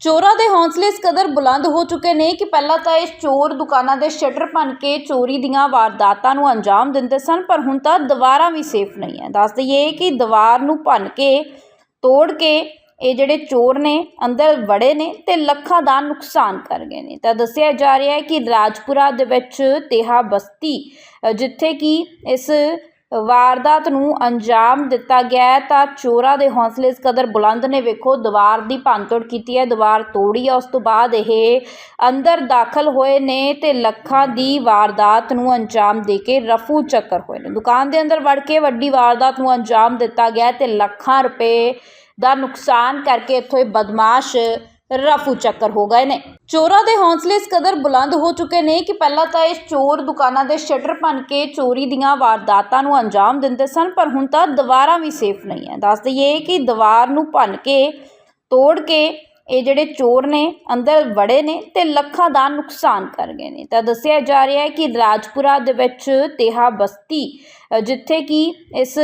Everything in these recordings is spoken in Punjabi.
ਚੋਰਾਂ ਦੇ ਹੌਸਲੇ ਇਸ ਕਦਰ ਬੁਲੰਦ ਹੋ ਚੁੱਕੇ ਨੇ ਕਿ ਪਹਿਲਾਂ ਤਾਂ ਇਹ ਚੋਰ ਦੁਕਾਨਾਂ ਦੇ ਸ਼ਟਰ ਭੰਨ ਕੇ ਚੋਰੀ ਦੀਆਂ ਵਾਰਦਾਤਾਂ ਨੂੰ ਅੰਜਾਮ ਦਿੰਦੇ ਸਨ, ਪਰ ਹੁਣ ਤਾਂ ਦੀਵਾਰਾਂ ਵੀ ਸੇਫ ਨਹੀਂ ਹੈ। ਦੱਸ ਦਈਏ ਕਿ ਦੀਵਾਰ ਨੂੰ ਭੰਨ ਕੇ, ਤੋੜ ਕੇ ਇਹ ਜਿਹੜੇ ਚੋਰ ਨੇ, ਅੰਦਰ ਵੜੇ ਨੇ ਤੇ ਲੱਖਾਂ ਦਾ ਨੁਕਸਾਨ ਕਰ ਗਏ ਨੇ। ਤਾਂ ਦੱਸਿਆ ਜਾ ਰਿਹਾ ਹੈ ਕਿ ਰਾਜਪੁਰਾ ਦੇ ਵਿੱਚ ਤੇਹਾ ਬਸਤੀ ਜਿੱਥੇ ਕਿ ਇਸ ਵਾਰਦਾਤ ਨੂੰ ਅੰਜਾਮ ਦਿੱਤਾ ਗਿਆ ਤਾਂ ਚੋਰਾਂ ਦੇ ਹੌਸਲੇ ਇਸ ਕਦਰ ਬੁਲੰਦ ਨੇ ਵੇਖੋ, ਦੀਵਾਰ ਦੀ ਭੰਨਤੋੜ ਕੀਤੀ ਹੈ, ਦੀਵਾਰ ਤੋੜੀ ਹੈ, ਉਸ ਤੋਂ ਬਾਅਦ ਇਹ ਅੰਦਰ ਦਾਖਲ ਹੋਏ ਨੇ ਤੇ ਲੱਖਾਂ ਦੀ ਵਾਰਦਾਤ ਨੂੰ ਅੰਜਾਮ ਦੇ ਕੇ ਰਫੂ ਚੱਕਰ ਹੋਏ ਨੇ। ਦੁਕਾਨ ਦੇ ਅੰਦਰ ਵੜ ਕੇ ਵੱਡੀ ਵਾਰਦਾਤ ਨੂੰ ਅੰਜਾਮ ਦਿੱਤਾ ਗਿਆ ਹੈ ਤੇ ਲੱਖਾਂ ਰੁਪਏ ਦਾ ਨੁਕਸਾਨ ਕਰਕੇ ਇੱਥੋਂ ਇਹ ਬਦਮਾਸ਼ ਰਾਫੂ ਚੱਕਰ ਹੋ ਗਏ ਨੇ। ਚੋਰਾਂ ਦੇ ਹੌਸਲੇ ਇਸ ਕਦਰ ਬੁਲੰਦ ਹੋ ਚੁੱਕੇ ਨੇ ਕਿ ਪਹਿਲਾਂ ਤਾਂ ਇਹ ਚੋਰ ਦੁਕਾਨਾਂ ਦੇ ਸ਼ਟਰ ਭੰਨ ਕੇ ਚੋਰੀ ਦੀਆਂ ਵਾਰਦਾਤਾਂ ਨੂੰ ਅੰਜਾਮ ਦਿੰਦੇ ਸਨ, ਪਰ ਹੁਣ ਤਾਂ ਦੀਵਾਰਾਂ ਵੀ ਸੇਫ ਨਹੀਂ ਹੈ। ਦੱਸ ਦਈਏ ਕਿ ਦੀਵਾਰ ਨੂੰ ਭੰਨ ਕੇ, ਤੋੜ ਕੇ ਇਹ ਜਿਹੜੇ ਚੋਰ ਨੇ, ਅੰਦਰ ਵੜੇ ਨੇ ਤੇ ਲੱਖਾਂ ਦਾ ਨੁਕਸਾਨ ਕਰ ਗਏ ਨੇ। ਤਾਂ ਦੱਸਿਆ ਜਾ ਰਿਹਾ ਹੈ ਕਿ ਰਾਜਪੁਰਾ ਦੇ ਵਿੱਚ ਤੇਹਾ ਬਸਤੀ ਜਿੱਥੇ ਕਿ ਇਸ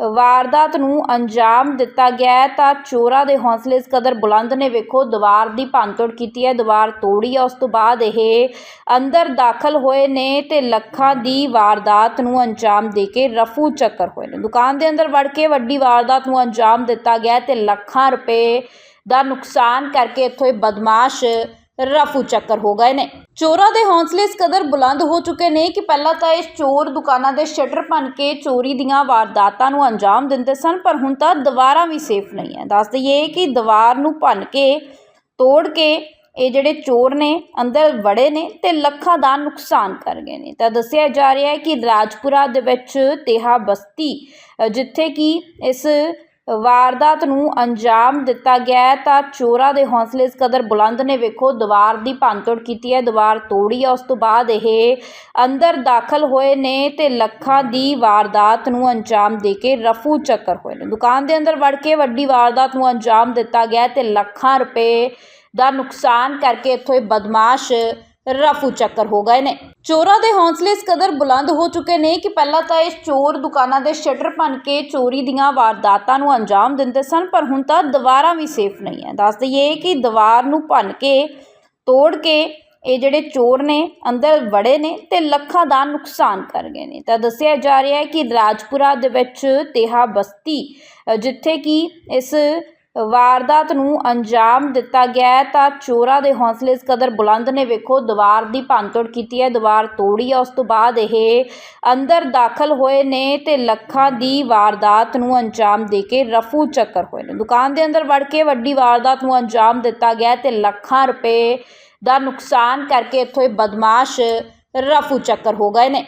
ਵਾਰਦਾਤ ਨੂੰ ਅੰਜਾਮ ਦਿੱਤਾ ਗਿਆ ਹੈ, ਤਾਂ ਚੋਰਾਂ ਦੇ ਹੌਸਲੇ ਇਸ ਕਦਰ ਬੁਲੰਦ ਨੇ ਵੇਖੋ, ਦੀਵਾਰ ਦੀ ਭੰਨਤੋੜ ਕੀਤੀ ਹੈ, ਦੀਵਾਰ ਤੋੜੀ ਹੈ, ਉਸ ਤੋਂ ਬਾਅਦ ਇਹ ਅੰਦਰ ਦਾਖਲ ਹੋਏ ਨੇ ਤੇ ਲੱਖਾਂ ਦੀ ਵਾਰਦਾਤ ਨੂੰ ਅੰਜਾਮ ਦੇ ਕੇ ਰਫੂ ਚੱਕਰ ਹੋਏ ਨੇ। ਦੁਕਾਨ ਦੇ ਅੰਦਰ ਵੜ ਕੇ ਵੱਡੀ ਵਾਰਦਾਤ ਨੂੰ ਅੰਜਾਮ ਦਿੱਤਾ ਗਿਆ ਹੈ ਤੇ ਲੱਖਾਂ ਰੁਪਏ ਦਾ ਨੁਕਸਾਨ ਕਰਕੇ ਇੱਥੋਂ ਇਹ ਬਦਮਾਸ਼ ਰਾਫੂ ਚੱਕਰ ਹੋ ਗਏ ਨੇ। ਚੋਰਾਂ ਦੇ ਹੌਸਲੇ ਇਸ ਕਦਰ ਬੁਲੰਦ ਹੋ ਚੁੱਕੇ ਨੇ ਕਿ ਪਹਿਲਾਂ ਤਾਂ ਇਹ ਚੋਰ ਦੁਕਾਨਾਂ ਦੇ ਸ਼ਟਰ ਭੰਨ ਕੇ ਚੋਰੀ ਦੀਆਂ ਵਾਰਦਾਤਾਂ ਨੂੰ ਅੰਜਾਮ ਦਿੰਦੇ ਸਨ, ਪਰ ਹੁਣ ਤਾਂ ਦੀਵਾਰਾਂ ਵੀ ਸੇਫ ਨਹੀਂ ਹੈ। ਦੱਸ ਦਈਏ ਕਿ ਦੀਵਾਰ ਨੂੰ ਭੰਨ ਕੇ, ਤੋੜ ਕੇ ਇਹ ਜਿਹੜੇ ਚੋਰ ਨੇ, ਅੰਦਰ ਵੜੇ ਨੇ ਤੇ ਲੱਖਾਂ ਦਾ ਨੁਕਸਾਨ ਕਰ ਗਏ ਨੇ। ਤਾਂ ਦੱਸਿਆ ਜਾ ਰਿਹਾ ਹੈ ਕਿ ਰਾਜਪੁਰਾ ਦੇ ਵਿੱਚ ਤੇਹਾ ਬਸਤੀ ਜਿੱਥੇ ਕਿ ਇਸ ਵਾਰਦਾਤ ਨੂੰ ਅੰਜਾਮ ਦਿੱਤਾ ਗਿਆ ਤਾਂ ਚੋਰਾਂ ਦੇ ਹੌਸਲੇ ਇਸ ਕਦਰ ਬੁਲੰਦ ਨੇ ਵੇਖੋ, ਦੀਵਾਰ ਦੀ ਭੰਨਤੋੜ ਕੀਤੀ ਹੈ, ਦੀਵਾਰ ਤੋੜੀ ਹੈ, ਉਸ ਤੋਂ ਬਾਅਦ ਇਹ ਅੰਦਰ ਦਾਖਲ ਹੋਏ ਨੇ ਤੇ ਲੱਖਾਂ ਦੀ ਵਾਰਦਾਤ ਨੂੰ ਅੰਜਾਮ ਦੇ ਕੇ ਰਫੂ ਚੱਕਰ ਹੋਏ ਨੇ। ਦੁਕਾਨ ਦੇ ਅੰਦਰ ਵੜ ਕੇ ਵੱਡੀ ਵਾਰਦਾਤ ਨੂੰ ਅੰਜਾਮ ਦਿੱਤਾ ਗਿਆ ਹੈ ਤੇ ਲੱਖਾਂ ਰੁਪਏ ਦਾ ਨੁਕਸਾਨ ਕਰਕੇ ਇੱਥੋਂ ਇਹ ਬਦਮਾਸ਼ ਰਫੂ ਚੱਕਰ ਹੋ ਗਏ ਨੇ। ਚੋਰਾਂ ਦੇ ਹੌਸਲੇ ਇਸ ਕਦਰ ਬੁਲੰਦ ਹੋ ਚੁੱਕੇ ਨੇ ਕਿ ਪਹਿਲਾਂ ਤਾਂ ਇਹ ਚੋਰ ਦੁਕਾਨਾਂ ਦੇ ਸ਼ਟਰ ਭੰਨ ਕੇ ਚੋਰੀ ਦੀਆਂ ਵਾਰਦਾਤਾਂ ਨੂੰ ਅੰਜਾਮ ਦਿੰਦੇ ਸਨ, ਪਰ ਹੁਣ ਤਾਂ ਦੀਵਾਰਾਂ ਵੀ ਸੇਫ ਨਹੀਂ ਹੈ। ਦੱਸ ਦਈਏ ਕਿ ਦੀਵਾਰ ਨੂੰ ਭੰਨ ਕੇ, ਤੋੜ ਕੇ ਇਹ ਜਿਹੜੇ ਚੋਰ ਨੇ, ਅੰਦਰ ਵੜੇ ਨੇ ਤੇ ਲੱਖਾਂ ਦਾ ਨੁਕਸਾਨ ਕਰ ਗਏ ਨੇ। ਤਾਂ ਦੱਸਿਆ ਜਾ ਰਿਹਾ ਹੈ ਕਿ ਰਾਜਪੁਰਾ ਦੇ ਵਿੱਚ ਤੇਹਾ ਬਸਤੀ ਜਿੱਥੇ ਕਿ ਇਸ ਵਾਰਦਾਤ ਨੂੰ ਅੰਜਾਮ ਦਿੱਤਾ ਗਿਆ ਤਾਂ ਚੋਰਾਂ ਦੇ ਹੌਸਲੇ ਇਸ ਕਦਰ ਬੁਲੰਦ ਨੇ ਵੇਖੋ, ਦੀਵਾਰ ਦੀ ਭੰਨਤੋੜ ਕੀਤੀ ਹੈ, ਦੀਵਾਰ ਤੋੜੀ ਹੈ, ਉਸ ਤੋਂ ਬਾਅਦ ਇਹ ਅੰਦਰ ਦਾਖਲ ਹੋਏ ਨੇ ਤੇ ਲੱਖਾਂ ਦੀ ਵਾਰਦਾਤ ਨੂੰ ਅੰਜਾਮ ਦੇ ਕੇ ਰਫੂ ਚੱਕਰ ਹੋਏ ਨੇ। ਦੁਕਾਨ ਦੇ ਅੰਦਰ ਵੜ ਕੇ ਵੱਡੀ ਵਾਰਦਾਤ ਨੂੰ ਅੰਜਾਮ ਦਿੱਤਾ ਗਿਆ ਹੈ ਤੇ ਲੱਖਾਂ ਰੁਪਏ ਦਾ ਨੁਕਸਾਨ ਕਰਕੇ ਇੱਥੋਂ ਇਹ ਬਦਮਾਸ਼ ਰਫੂ ਚੱਕਰ ਹੋ ਗਏ ਨੇ।